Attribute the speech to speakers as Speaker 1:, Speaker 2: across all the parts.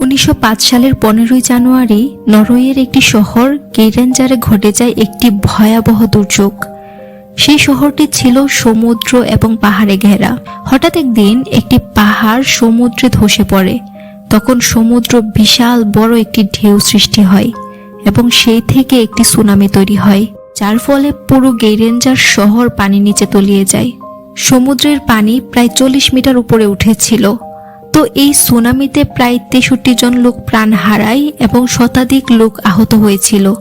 Speaker 1: উনিশশো পাঁচ সালের পনেরোই জানুয়ারি নরওয়ের একটি শহর গেরেঞ্জারে ঘটে যায় একটি ভয়াবহ দুর্যোগ। সেই শহরটি ছিল সমুদ্র এবং পাহাড়ে ঘেরা। হঠাৎ একদিন একটি পাহাড় সমুদ্রে ধসে পড়ে। তখন সমুদ্র বিশাল বড় একটি ঢেউ সৃষ্টি হয় এবং সেই থেকে একটি সুনামি তৈরি হয়, যার ফলে পুরো গেরেঞ্জার শহর পানি নিচে তলিয়ে যায়। সমুদ্রের পানি প্রায় চল্লিশ মিটার উপরে উঠেছিল। তো এই সুনামিতে প্রায় তেষট্টি জন লোক প্রাণ হারায় এবং শতাধিক লোক আহত হয়েছিল।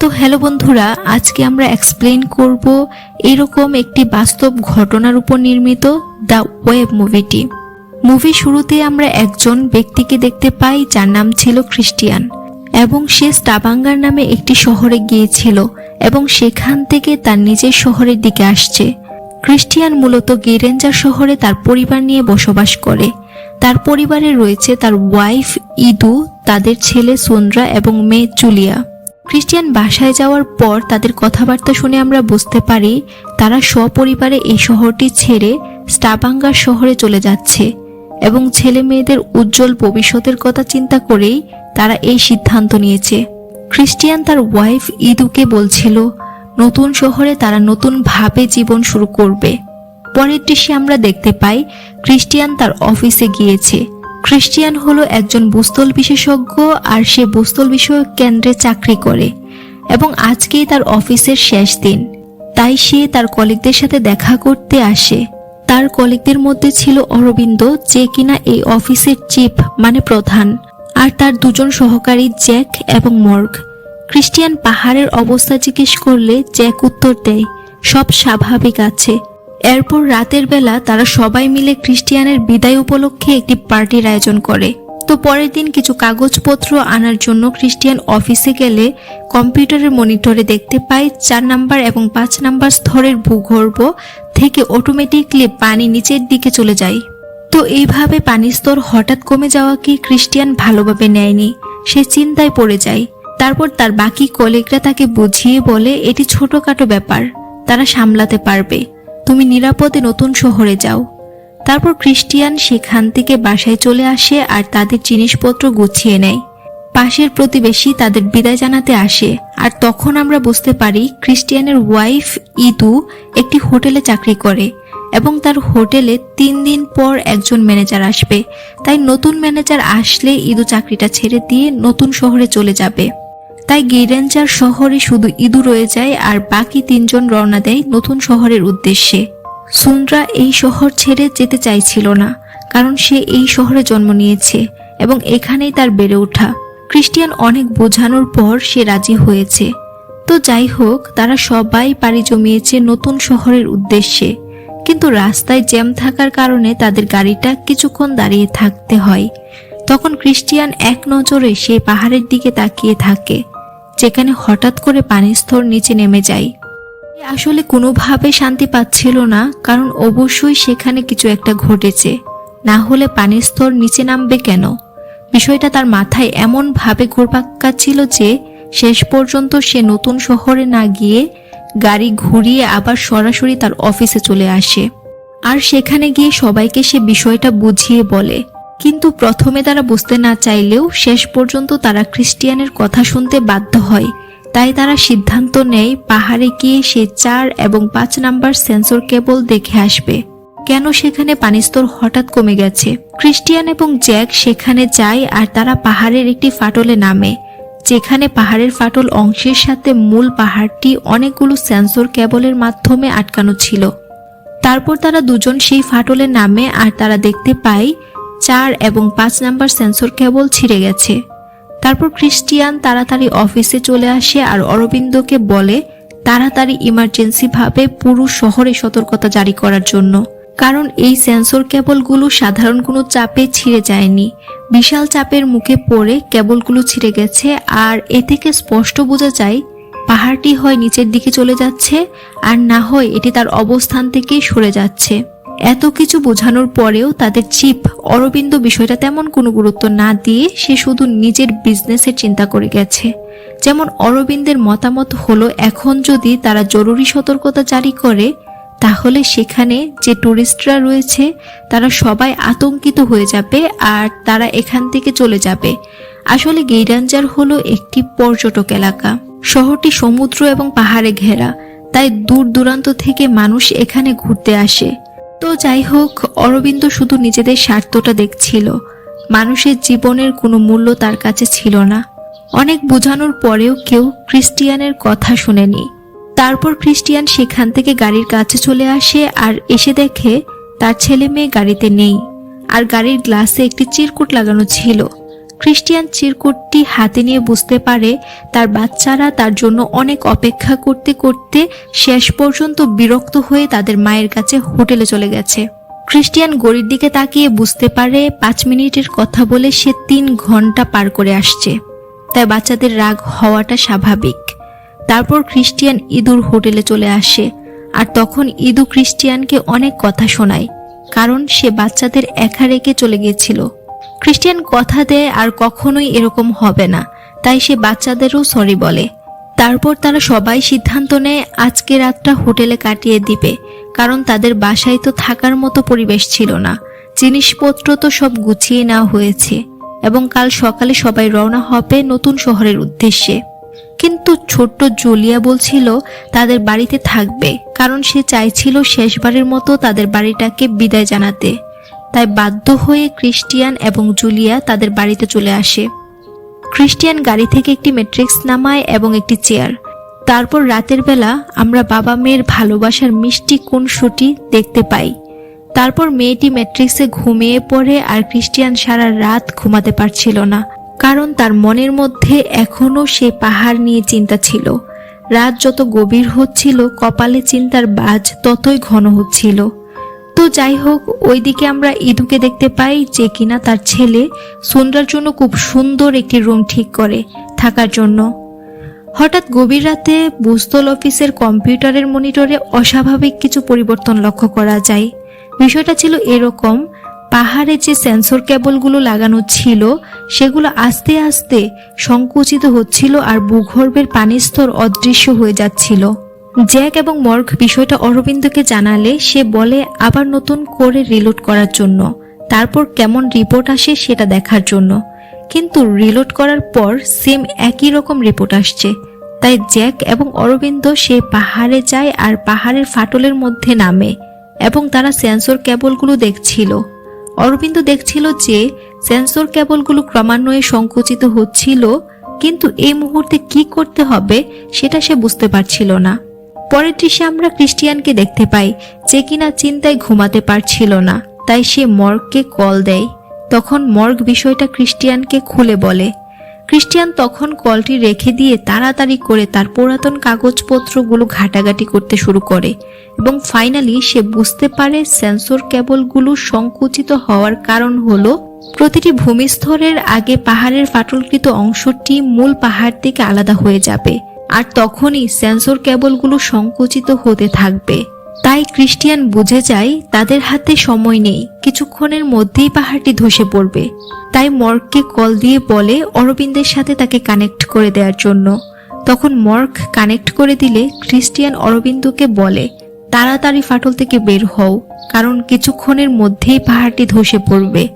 Speaker 1: তো হ্যালো বন্ধুরা, আজকে আমরা এক্সপ্লেন করব এরকম একটি বাস্তব ঘটনার উপর নির্মিত দ্য ওয়েব মুভিটি। মুভি শুরুতে আমরা একজন ব্যক্তিকে দেখতে পাই যার নাম ছিল খ্রিস্টিয়ান এবং সে স্টাবাঙ্গার নামে একটি শহরে গিয়েছিল এবং সেখান থেকে তার নিজের শহরের দিকে আসছে। খ্রিস্টিয়ান মূলত গেরেঞ্জার শহরে তার পরিবার নিয়ে বসবাস করে। তার পরিবারে রয়েছে তার ওয়াইফ ইদু, তাদের ছেলে সোনরা এবং মেয়ে জুলিয়া। খ্রিস্টিয়ান বাসায় যাওয়ার পর তাদের কথাবার্তা শুনে আমরা বুঝতে পারি, তারা সপরিবারে এই শহরটি ছেড়ে স্টাবাঙ্গার শহরে চলে যাচ্ছে এবং ছেলে মেয়েদের উজ্জ্বল ভবিষ্যতের কথা চিন্তা করেই তারা এই সিদ্ধান্ত নিয়েছে। খ্রিস্টিয়ান তার ওয়াইফ ইদুকে বলছিল, নতুন শহরে তারা নতুনভাবে জীবন শুরু করবে। পরের দৃশ্যে আমরা দেখতে পাই খ্রিস্টিয়ান তার অফিসে গিয়েছে। খ্রিস্টিয়ান হলো একজন বুস্তল বিশেষজ্ঞ আর সে বুস্তল বিষয়ক কেন্দ্রে চাকরি করে এবং আজকেই তার অফিসের শেষ দিন। তাই সে তার কলিগদের সাথে দেখা করতে আসে। তার কলিগদের মধ্যে ছিল অরবিন্দ, যে কিনা এই অফিসের চিফ মানে প্রধান, আর তার দুজন সহকারী জ্যাক এবং মর্গ। খ্রিস্টিয়ান পাহাড়ের অবস্থা জিজ্ঞেস করলে জ্যাক উত্তর দেয়, সব স্বাভাবিক আছে। এরপর রাতের বেলা তারা সবাই মিলে খ্রিস্টিয়ানের বিদায় উপলক্ষে একটি পার্টির আয়োজন করে। তো পরের দিন কিছু কাগজপত্র আনার জন্য খ্রিস্টিয়ান অফিসে গেলে কম্পিউটারের মনিটরে দেখতে পাই চার নাম্বার এবং পাঁচ নাম্বার স্তরের ভূগর্ভ থেকে অটোমেটিকলি পানি নিচের দিকে চলে যায়। তো এইভাবে পানির স্তর হঠাৎ কমে যাওয়াকে খ্রিস্টিয়ান ভালোভাবে নেয়নি? সে চিন্তায় পড়ে যায়। তারপর তার বাকি কলিগরা তাকে বুঝিয়ে বলে, এটি ছোটখাটো ব্যাপার। তারা সামলাতে পারবে। তুমি নিরাপদে নতুন শহরে যাও। তারপর খ্রিস্টিয়ান সেখান থেকে বাসায় চলে আসে আর তাদের জিনিসপত্র গুছিয়ে নেয়। পাশের প্রতিবেশী তাদের বিদায় জানাতে আসে আর তখন আমরা বুঝতে পারি খ্রিস্টিয়ানের ওয়াইফ ইদু একটি হোটেলে চাকরি করে এবং তার হোটেলে তিন দিন পর একজন ম্যানেজার আসবে। তাই নতুন ম্যানেজার আসলে ইদু চাকরিটা ছেড়ে দিয়ে নতুন শহরে চলে যাবে। তাই গেরেঞ্জার শহরে শুধু ইদু রয়ে যায় আর বাকি তিনজন রওনা দেয় নতুন শহরের উদ্দেশ্যে। সুন্দ্রা এই শহর ছেড়ে যেতে চাইছিল না, কারণ সে এই শহরে জন্ম নিয়েছে এবং এখানেই তার বেড়ে ওঠা। খ্রিস্টিয়ান অনেক বোঝানোর পর সে রাজি হয়েছে। তো যাই হোক, তারা সবাই পাড়ি জমিয়েছে নতুন শহরের উদ্দেশ্যে। কিন্তু রাস্তায় জ্যাম থাকার কারণে তাদের গাড়িটা কিছুক্ষণ দাঁড়িয়ে থাকতে হয়। তখন খ্রিস্টিয়ান এক নজরে সেই পাহাড়ের দিকে তাকিয়ে থাকে। যেখানে হঠাৎ করে পানির স্তর নিচে নেমে যায়। আসলে কোনোভাবে শান্তি পাচ্ছিল না, কারণ অবশ্যই সেখানে কিছু একটা ঘটেছে। না হলে পানির স্তর নিচে নামবে কেন? বিষয়টা তার মাথায় এমন ভাবে ঘুরপাক্কা ছিল যে, শেষ পর্যন্ত সে নতুন শহরে না গিয়ে গাড়ি ঘুরিয়ে আবার সরাসরি তার অফিসে চলে আসে। আর সেখানে গিয়ে সবাইকে সে বিষয়টা বুঝিয়ে বলে। কিন্তু প্রথমে তারা বুঝতে না চাইলেও শেষ পর্যন্ত তারা খ্রিস্টিয়ানের কথা শুনতে বাধ্য হয়। তাই তারা সিদ্ধান্ত নেয়, পাহাড়ে গিয়ে সে চার এবং পাঁচ নাম্বার সেন্সর কেবল দেখে আসবে। কেন সেখানে পানিস্তর হঠাৎ কমে গেছে? খ্রিস্টিয়ান এবং জ্যাক সেখানে যায় আর তারা পাহাড়ের একটি ফাটলে নামে। যেখানে পাহাড়ের ফাটল অংশের সাথে মূল পাহাড়টি অনেকগুলো সেন্সর কেবলের মাধ্যমে আটকানো ছিল। তারপর তারা দুজন সেই ফাটলে নামে আর তারা দেখতে পায় চার এবং পাঁচ নাম্বার সেন্সর কেবল ছিঁড়ে গেছে। তারপর ক্রিস্টিয়ান তাড়াতাড়ি অফিসে চলে আসে আর অরবিন্দকে বলে, তাড়াতাড়ি ইমার্জেন্সি ভাবে পুরো শহরে সতর্কতা জারি করার জন্য। কারণ এই সেন্সর কেবলগুলো সাধারণ কোনো চাপে ছিঁড়ে যায়নি। বিশাল চাপের মুখে পড়ে কেবলগুলো ছিঁড়ে গেছে আর এ থেকে স্পষ্ট বোঝা যায়, পাহাড়টি হয় নিচের দিকে চলে যাচ্ছে আর না হয় এটি তার অবস্থান থেকে সরে যাচ্ছে। এত কিছু বোঝানোর পরেও তাদের চিপ অরবিন্দ বিষয়টা তেমন কোনো গুরুত্ব না দিয়ে সে শুধু নিজের বিজনেসের চিন্তা করে গেছে। যেমন অরবিন্দের মতামত হলো, এখন যদি তারা জরুরি সতর্কতা জারি করে, তাহলে সেখানে যে টুরিস্টরা রয়েছে, তারা সবাই আতঙ্কিত হয়ে যাবে আর তারা এখান থেকে চলে যাবে। আসলে গেইরাঞ্জার হলো একটি পর্যটক এলাকা। শহরটি সমুদ্র এবং পাহাড়ে ঘেরা, তাই দূর দূরান্ত থেকে মানুষ এখানে ঘুরতে আসে। তো যাই হোক, অরবিন্দ শুধু নিজেদের স্বার্থটা দেখছিল। মানুষের জীবনের কোনো মূল্য তার কাছে ছিল না। অনেক বোঝানোর পরেও কেউ ক্রিস্টিয়ানের কথা শুনেনি। তারপর ক্রিস্টিয়ান সেখান থেকে গাড়ির কাছে চলে আসে আর এসে দেখে তার ছেলে মেয়ে গাড়িতে নেই। আর গাড়ির গ্লাসে একটি চিরকুট লাগানো ছিল। ক্রিস্টিয়ান চিরকুটটি হাতে নিয়ে বুঝতে পারে তার বাচ্চারা তার জন্য অনেক অপেক্ষা করতে করতে শেষ পর্যন্ত বিরক্ত হয়ে তাদের মায়ের কাছে হোটেলে চলে গেছে। ক্রিস্টিয়ান গড়ির দিকে তাকিয়ে বুঝতে পারে পাঁচ মিনিটের কথা বলে সে তিন ঘণ্টা পার করে আসছে। তাই বাচ্চাদের রাগ হওয়াটা স্বাভাবিক। তারপর ক্রিস্টিয়ান ইঁদুর হোটেলে চলে আসে আর তখন ইদু ক্রিস্টিয়ানকে অনেক কথা শোনায়, কারণ সে বাচ্চাদের একা রেখে চলে গিয়েছিল। ক্রিস্টিয়ান কথা দেয় আর কখনোই এরকম হবে না। তাই সে বাচ্চাদেরও সরি বলে। তারপর তারা সবাই সিদ্ধান্ত নেয়, আজকে রাতটা হোটেলে কাটিয়ে দিবে। কারণ তাদের বাসায় তো থাকার মতো পরিবেশ ছিল না। জিনিসপত্র তো সব গুছিয়ে নেওয়া হয়েছে। এবং কাল সকালে সবাই রওনা হবে নতুন শহরের উদ্দেশ্যে। কিন্তু ছোট্ট জুলিয়া বলছিল, তাদের বাড়িতে থাকবে। কারণ সে চাইছিল শেষবারের মতো তাদের বাড়িটাকে বিদায় জানাতে। তাই বাধ্য হয়ে ক্রিস্টিয়ান এবং জুলিয়া তাদের বাড়িতে চলে আসে। ক্রিস্টিয়ান গাড়ি থেকে একটি ম্যাট্রিক্স নামায় এবং একটি চেয়ার। তারপর রাতের বেলা আমরা বাবা মেয়ের ভালোবাসার মিষ্টি কোন শুটি দেখতে পাই। তারপর মেয়েটি ম্যাট্রিক্সে ঘুমিয়ে পড়ে আর ক্রিস্টিয়ান সারা রাত ঘুমাতে পারছিল না, কারণ তার মনের মধ্যে এখনও সে পাহাড় নিয়ে চিন্তা ছিল। রাত যত গভীর হচ্ছিল, কপালে চিন্তার বাজ ততই ঘন হচ্ছিল। তো যাই হোক, ওইদিকে আমরা ইদুকে দেখতে পাই যে কিনা তার ছেলে সুন্দরার জন্য খুব সুন্দর একটি রুম ঠিক করে থাকার জন্য। হঠাৎ গভীর রাতে বুস্তল অফিসের কম্পিউটারের মনিটরে অস্বাভাবিক কিছু পরিবর্তন লক্ষ্য করা যায়। বিষয়টা ছিল এরকম, পাহাড়ে যে সেন্সর কেবলগুলো লাগানো ছিল, সেগুলো আস্তে আস্তে সংকুচিত হচ্ছিল আর ভূগর্ভের পানির স্তর অদৃশ্য হয়ে যাচ্ছিল। জ্যাক এবং মর্গ বিষয়টা অরবিন্দকে জানালে সে বলে, আবার নতুন করে রিলোড করার জন্য। তারপর কেমন রিপোর্ট আসে সেটা দেখার জন্য। কিন্তু রিলোড করার পর সেম একই রকম রিপোর্ট আসছে। তাই জ্যাক এবং অরবিন্দ সে পাহাড়ে যায় আর পাহাড়ের ফাটলের মধ্যে নামে এবং তারা সেন্সর কেবলগুলো দেখছিল। অরবিন্দ দেখছিল যে সেন্সর কেবলগুলো ক্রমান্বয়ে সংকুচিত হচ্ছিল, কিন্তু এই মুহূর্তে কি করতে হবে সেটা সে বুঝতে পারছিল না। পরের দৃশ্যে আমরা ক্রিস্টিয়ানকে দেখতে পাই, যে কিনা চিন্তায় ঘুমাতে পারছিল না। তাই সে মর্গকে কল দেয়। তখন মর্গ বিষয়টা ক্রিস্টিয়ানকে খুলে বলে। ক্রিস্টিয়ান তখন কলটি রেখে দিয়ে তাড়াতাড়ি করে তার পুরাতন কাগজপত্রগুলো ঘাটাঘাটি করতে শুরু করে এবং ফাইনালি সে বুঝতে পারে সেন্সর কেবলগুলো সংকুচিত হওয়ার কারণ হলো প্রতিটি ভূমিস্তরের আগে পাহাড়ের ফাটলকৃত অংশটি মূল পাহাড় থেকে আলাদা হয়ে যাবে। আর তখনই সেন্সর কেবলগুলো সংকুচিত হতে থাকবে। তাই ক্রিস্টিয়ান বুঝে যায়, তাদের হাতে সময় নেই। কিছুক্ষণের মধ্যেই পাহাড়টি ধসে পড়বে। তাই মর্ককে কল দিয়ে বলে অরবিন্দের সাথে তাকে কানেক্ট করে দেওয়ার জন্য। তখন মর্ক কানেক্ট করে দিলে ক্রিস্টিয়ান অরবিন্দকে বলে, তাড়াতাড়ি ফাটল থেকে বের হও, কারণ কিছুক্ষণের মধ্যেই পাহাড়টি ধসে পড়বে।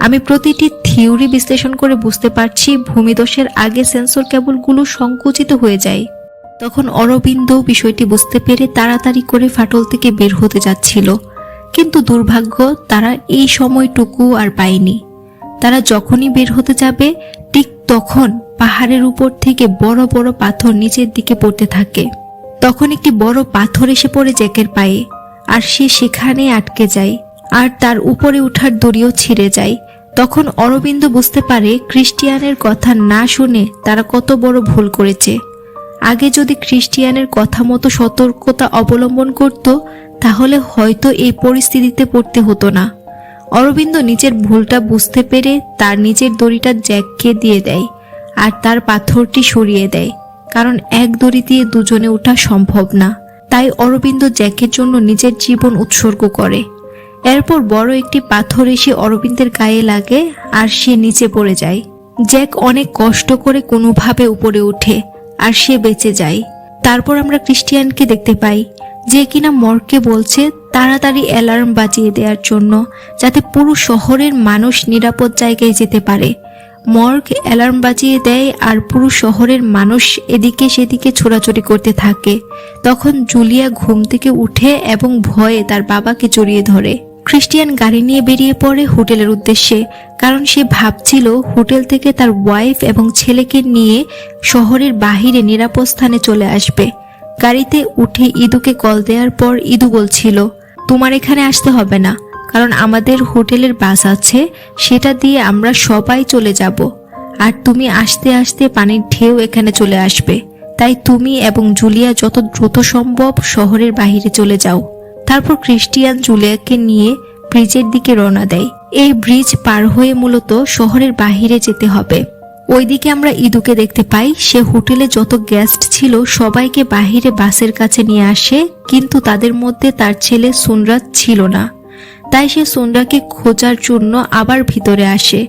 Speaker 1: আমি প্রতিটি থিওরি বিশ্লেষণ করে বুঝতে পারছি ভূমিদশের আগে সেন্সর কেবলগুলো সংকুচিত হয়ে যায়। তখন অরবিন্দ বিষয়টি বুঝতে পেরে তাড়াতাড়ি করে ফাটল থেকে বের হতে যাচ্ছিল। কিন্তু দুর্ভাগ্য, তারা এই সময়টুকু আর পায়নি। তারা যখনই বের হতে যাবে, ঠিক তখন পাহাড়ের উপর থেকে বড় বড় পাথর নিচের দিকে পড়তে থাকে। তখন একটি বড় পাথর এসে পড়ে জ্যাকের পায়ে, আর সে সেখানে আটকে যায়। আর তার উপরে উঠার দড়িও ছিঁড়ে যায়। তখন অরবিন্দ বুঝতে পারে ক্রিস্টিয়ানের কথা না শুনে তারা কত বড় ভুল করেছে। আগে যদি ক্রিস্টিয়ানের কথা মতো সতর্কতা অবলম্বন করত, তাহলে হয়তো এই পরিস্থিতিতে পড়তে হতো না। অরবিন্দ নিজের ভুলটা বুঝতে পেরে তার নিজের দড়িটা জ্যাককে দিয়ে দেয় আর তার পাথরটি সরিয়ে দেয়, কারণ এক দড়ি দিয়ে দুজনে ওঠা সম্ভব না। তাই অরবিন্দ জ্যাকের জন্য নিজের জীবন উৎসর্গ করে। এরপর বড় একটি পাথর এসে অরবিন্দের গায়ে লাগে আর সে নিচে পড়ে যায়। জ্যাক অনেক কষ্ট করে কোনোভাবে উপরে ওঠে আর সে বেঁচে যায়। তারপর আমরা ক্রিস্টিয়ানকে দেখতে পাই, যে কিনা মর্গকে বলছে তাড়াতাড়ি অ্যালার্ম বাজিয়ে দেওয়ার জন্য যাতে পুরো শহরের মানুষ নিরাপদ জায়গায় যেতে পারে। মর্গ অ্যালার্ম বাজিয়ে দেয় আর পুরো শহরের মানুষ এদিকে সেদিকে ছোড়াছড়ি করতে থাকে। তখন জুলিয়া ঘুম থেকে উঠে এবং ভয়ে তার বাবাকে জড়িয়ে ধরে। ক্রিস্টিয়ান গাড়ি নিয়ে বেরিয়ে পড়ে হোটেলের উদ্দেশ্যে, কারণ সে ভাবছিল হোটেল থেকে তার ওয়াইফ এবং ছেলেকে নিয়ে শহরের বাহিরে নিরাপদ স্থানে চলে আসবে। গাড়িতে উঠে ইদুকে কল দেওয়ার পর ইদু বলছিল, তোমার এখানে আসতে হবে না, কারণ আমাদের হোটেলের বাস আছে, সেটা দিয়ে আমরা সবাই চলে যাব। আর তুমি আসতে আসতে পানির ঢেউ এখানে চলে আসবে। তাই তুমি এবং জুলিয়া যত দ্রুত সম্ভব শহরের বাইরে চলে যাও। তারপর ক্রিস্টিয়ান জুলিয়াকে নিয়ে ব্রিজের দিকে রওনা দেয়। এই ব্রিজ পার হয়ে মূলত শহরের বাহিরে যেতে হবে। ওইদিকে আমরা ইদুকে দেখতে পাই। সে হোটেলে যত গেস্ট ছিল সবাইকে বাহিরে বাসের কাছে নিয়ে আসে, কিন্তু তাদের মধ্যে তার ছেলে সুনরাত ছিল না। তাই সে সুনরাকে খোঁজার জন্য আবার ভিতরে আসে।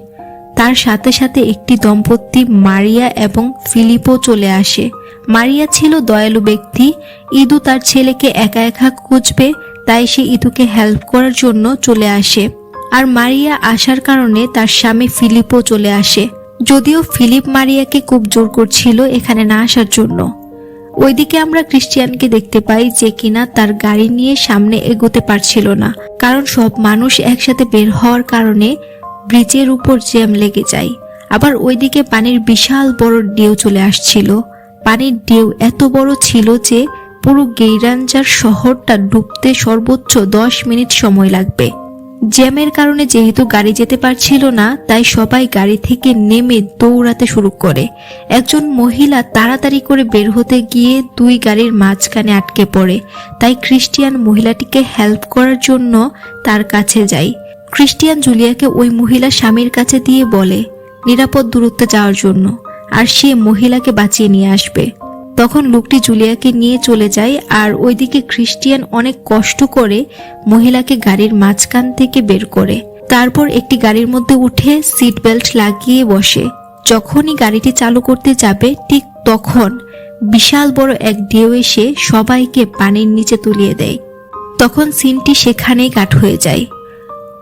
Speaker 1: তার সাথে সাথে একটি দম্পতি মারিয়া এবং ফিলিপও চলে আসে। মারিয়া ছিল দয়ালু ব্যক্তি। ইদু তার ছেলেকে একা একা খুঁজবে, তাই সে ইদুকে হেল্প করার জন্য চলে আসে। আর মারিয়া আসার কারণে তার স্বামী ফিলিপও চলে আসে। যদিও ফিলিপ মারিয়াকে খুব জোর করছিল এখানে না আসার জন্য। ওইদিকে আমরা ক্রিশ্চিয়ানকে দেখতে পাই যে কিনা তার গাড়ি নিয়ে সামনে এগোতে পারছিল না। কারণ সব মানুষ একসাথে বের হওয়ার কারণে ব্রিজের উপর জ্যাম লেগে যায়। আবার ওইদিকে পানির বিশাল বড় ঢেউ চলে আসছিল। পানির ঢেউ এত বড় ছিল যে পুরো গেইরাঞ্জার শহরটা ডুবতে সর্বোচ্চ দশ মিনিট সময় লাগবে। জ্যামের কারণে যেহেতু গাড়ি যেতে পারছিল না, তাই সবাই গাড়ি থেকে নেমে দৌড়াতে শুরু করে। একজন মহিলা তাড়াতাড়ি করে বের হতে গিয়ে দুই গাড়ির মাঝখানে আটকে পড়ে। তাই ক্রিস্টিয়ান মহিলাটিকে হেল্প করার জন্য তার কাছে যায় ক্রিস্টিয়ান জুলিয়াকে ওই মহিলা স্বামীর কাছে দিয়ে বলে, নিরাপদ দূরত্বে যাওয়ার জন্য। আর সে মহিলাকে বাঁচিয়ে নিয়ে আসবে। তখন লোকটি জুলিয়াকে নিয়ে চলে যায় আর ওইদিকে ক্রিস্টিয়ান অনেক কষ্ট করে মহিলাকে গাড়ির মাঝখান থেকে বের করে। তারপর একটি গাড়ির মধ্যে উঠে সিট বেল্ট লাগিয়ে বসে। যখনই গাড়িটি চালু করতে যাবে, ঠিক তখন বিশাল বড় এক ঢেউ এসে সবাইকে পানির নিচে তুলিয়ে দেয়। তখন সিনটি সেখানেই কাট হয়ে যায়।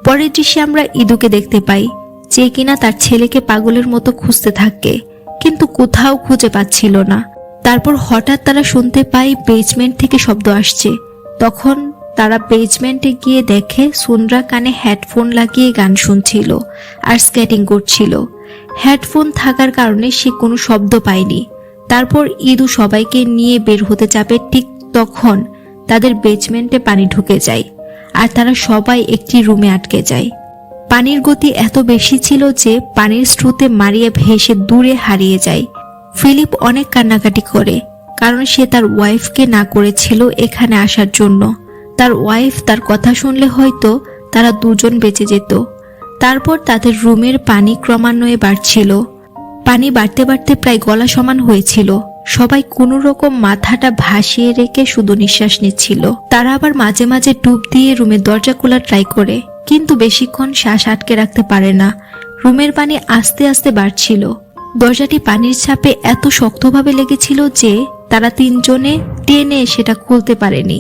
Speaker 1: পরের দৃশ্যে আমরা ইদুকে দেখতে পাই, যে কিনা তার ছেলেকে পাগলের মতো খুঁজতে থাকে। কিন্তু কোথাও খুঁজে পাচ্ছিল না। তারপর হঠাৎ তারা শুনতে পাই বেজমেন্ট থেকে শব্দ আসছে। তখন তারা বেজমেন্টে গিয়ে দেখে সুনরা কানে হেডফোন লাগিয়ে গান শুনছিল আর স্কেটিং করছিল। হেডফোন থাকার কারণে সে কোনো শব্দ পায়নি। তারপর ইদু সবাইকে নিয়ে বের হতে যাবে ঠিক তখন। তাদের বেজমেন্টে পানি ঢুকে যায়। আর তারা সবাই একটি রুমে আটকে যায়। পানির গতি এত বেশি ছিল যে পানির স্রোতে মারিয়ে ভেসে দূরে হারিয়ে যায়। ফিলিপ অনেক কান্নাকাটি করে, কারণ সে তার ওয়াইফকে না করেছিল এখানে আসার জন্য। তার ওয়াইফ তার কথা শুনলে হয়তো তারা দুজন বেঁচে যেত। তারপর তাদের রুমের পানি ক্রমান্বয়ে বাড়ছিল। পানি বাড়তে বাড়তে প্রায় গলা সমান হয়েছিল। সবাই কোনো রকম মাথাটা ভাসিয়ে রেখে শুধু নিঃশ্বাস নিচ্ছিল। তারা আবার মাঝে মাঝে ডুব দিয়ে রুমের দরজা খোলা ট্রাই করে। কিন্তু বেশিক্ষণ শ্বাস আটকে রাখতে পারে না। রুমের পানি আস্তে আস্তে বাড়ছিল। দরজাটি পানির ছাপে এত শক্তভাবে লেগেছিল যে তারা তিনজনে টেনে সেটা খুলতে পারেনি।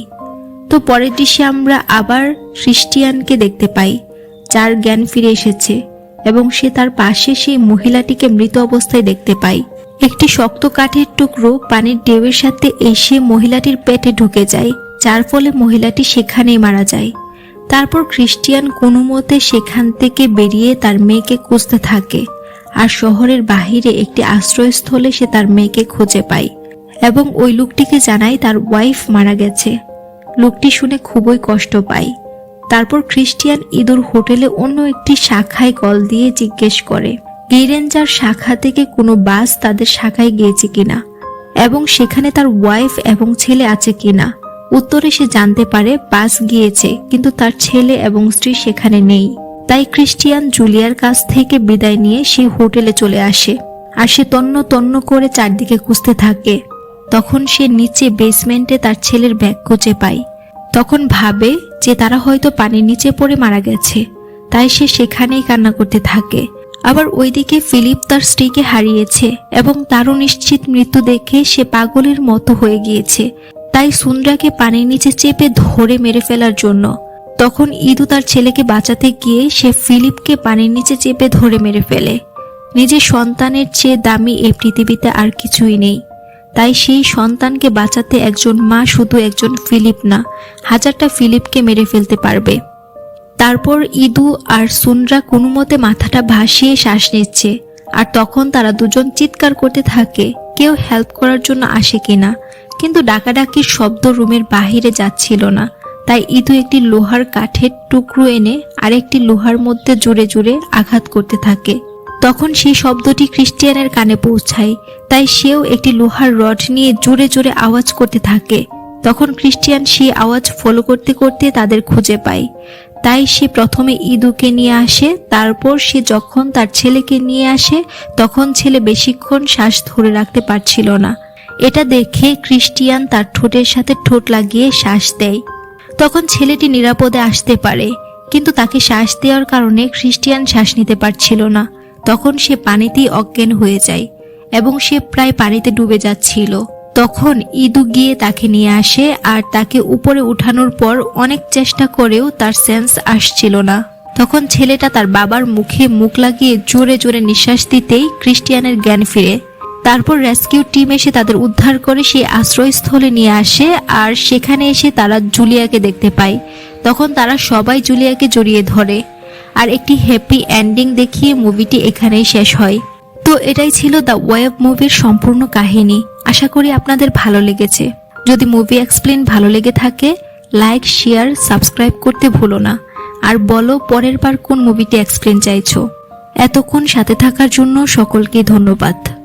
Speaker 1: তো পরের দৃশ্যে আমরা আবার খ্রিস্টিয়ানকে দেখতে পাই, যার জ্ঞান ফিরে এসেছে এবং সে তার পাশে সেই মহিলাটিকে মৃত অবস্থায় দেখতে পাই। একটি শক্ত কাঠের টুকরো পানির ঢেউয়ের সাথে এসে মহিলাটির পেটে ঢুকে যায়, যার ফলে মহিলাটি সেখানেই মারা যায়। তারপর খ্রিস্টিয়ান কোনো মতে সেখান থেকে বেরিয়ে তার মেয়েকে খুঁজতে থাকে, আর শহরের বাহিরে একটি আশ্রয়স্থলে সে তার মেয়েকে খুঁজে পায়, এবং ওই লোকটিকে জানায় তার ওয়াইফ মারা গেছে। লোকটি শুনে খুবই কষ্ট পায়। তারপর খ্রিস্টিয়ান ইঁদুর হোটেলে অন্য একটি শাখায় কল দিয়ে জিজ্ঞেস করে গিরেঞ্জার শাখা থেকে কোনো বাস তাদের শাখায় গিয়েছে কিনা? এবং সেখানে তার ওয়াইফ এবং ছেলে আছে কিনা? উত্তরে সে জানতে পারে বাস গিয়েছে, কিন্তু তার ছেলে এবং স্ত্রী সেখানে নেই। তাই ক্রিস্টিয়ান জুলিয়ার কাছ থেকে বিদায় নিয়ে সে হোটেলে চলে আসে আর সে তন্ন তন্ন করে চারদিকে খুঁজতে থাকে। তখন সে নিচে বেসমেন্টে তার ছেলের ব্যাগ খুঁজে পায়। তখন ভাবে যে তারা হয়তো পানির নিচে পড়ে মারা গেছে, তাই সে সেখানেই কান্না করতে থাকে। আবার ওইদিকে ফিলিপ তার স্ত্রীকে হারিয়েছে এবং তারও নিশ্চিত মৃত্যু দেখে সে পাগলের মতো হয়ে গিয়েছে। তাই সুন্দ্রাকে পানির নিচে চেপে ধরে মেরে ফেলার জন্য। তখন ইদু তার ছেলেকে বাঁচাতে গিয়ে সে ফিলিপকে পানির নিচে চেপে ধরে মেরে ফেলে। নিজের সন্তানের চেয়ে দামি এই পৃথিবীতে আর কিছুই নেই। তাই সেই সন্তানকে বাঁচাতে একজন মা শুধু একজন ফিলিপ না, হাজারটা ফিলিপকে মেরে ফেলতে পারবে। তারপর ইদু আর সুনরা কোনো মতে মাথাটা ভাসিয়ে শ্বাস নিচ্ছে, আর তখন তারা দুজন চিৎকার করতে থাকে, কেউ হেল্প করার জন্য আসে কিনা কিন্তু ডাকাডাকির শব্দ রুমের বাহিরে যাচ্ছিল না। তাই ইদু একটি লোহার কাঠের টুকরো এনে আরেকটি লোহার মধ্যে জুড়ে জুড়ে আঘাত করতে থাকে। তখন সেই শব্দটি ক্রিস্টিয়ানের কানে পৌঁছায়, তাই সেও একটি লোহার রড নিয়ে জোরে জোরে আওয়াজ করতে থাকে। তখন ক্রিস্টিয়ান সেই আওয়াজ ফলো করতে করতে তাদের খুঁজে পায়। তাই সে প্রথমে ইদুকে নিয়ে আসে, তারপর সে যখন তার ছেলেকে নিয়ে আসে, তখন ছেলে বেশিক্ষণ শ্বাস ধরে রাখতে পারছিল না। এটা দেখে ক্রিস্টিয়ান তার ঠোঁটের সাথে ঠোঁট লাগিয়ে শ্বাস দেয়। তখন ছেলেটি নিরাপদে আসতে পারে, কিন্তু তাকে শ্বাস দেওয়ার কারণে খ্রিস্টিয়ান শ্বাস নিতে পারছিল না। তখন সে পানিতেই অজ্ঞান হয়ে যায় এবং সে প্রায় পানিতে ডুবে যাচ্ছিল। তখন ইদু গিয়ে তাকে নিয়ে আসে আর তাকে উপরে উঠানোর পর অনেক চেষ্টা করেও তার সেন্স আসছিল না। তখন ছেলেটা তার বাবার মুখে মুখ লাগিয়ে জোরে জোরে নিঃশ্বাস দিতেই ক্রিস্টিয়ানের জ্ঞান ফিরে। তারপর রেস্কিউ টিম এসে তাদের উদ্ধার করে সেই আশ্রয়স্থলে নিয়ে আসে আর সেখানে এসে তারা জুলিয়াকে দেখতে পায়। তখন তারা সবাই জুলিয়াকে জড়িয়ে ধরে। আর একটি হ্যাপি এন্ডিং দেখিয়ে মুভিটি এখানেই শেষ হয়। তো এটাই ছিল দ্য ওয়েব মুভির সম্পূর্ণ কাহিনী। আশা করি আপনাদের ভালো লেগেছে। যদি মুভি এক্সপ্লেন ভালো লেগে থাকে লাইক শেয়ার সাবস্ক্রাইব করতে ভুলো না। আর বলো পরের বার কোন মুভিটি এক্সপ্লেন চাইছো। এতক্ষণ সাথে থাকার জন্য সকলকে ধন্যবাদ।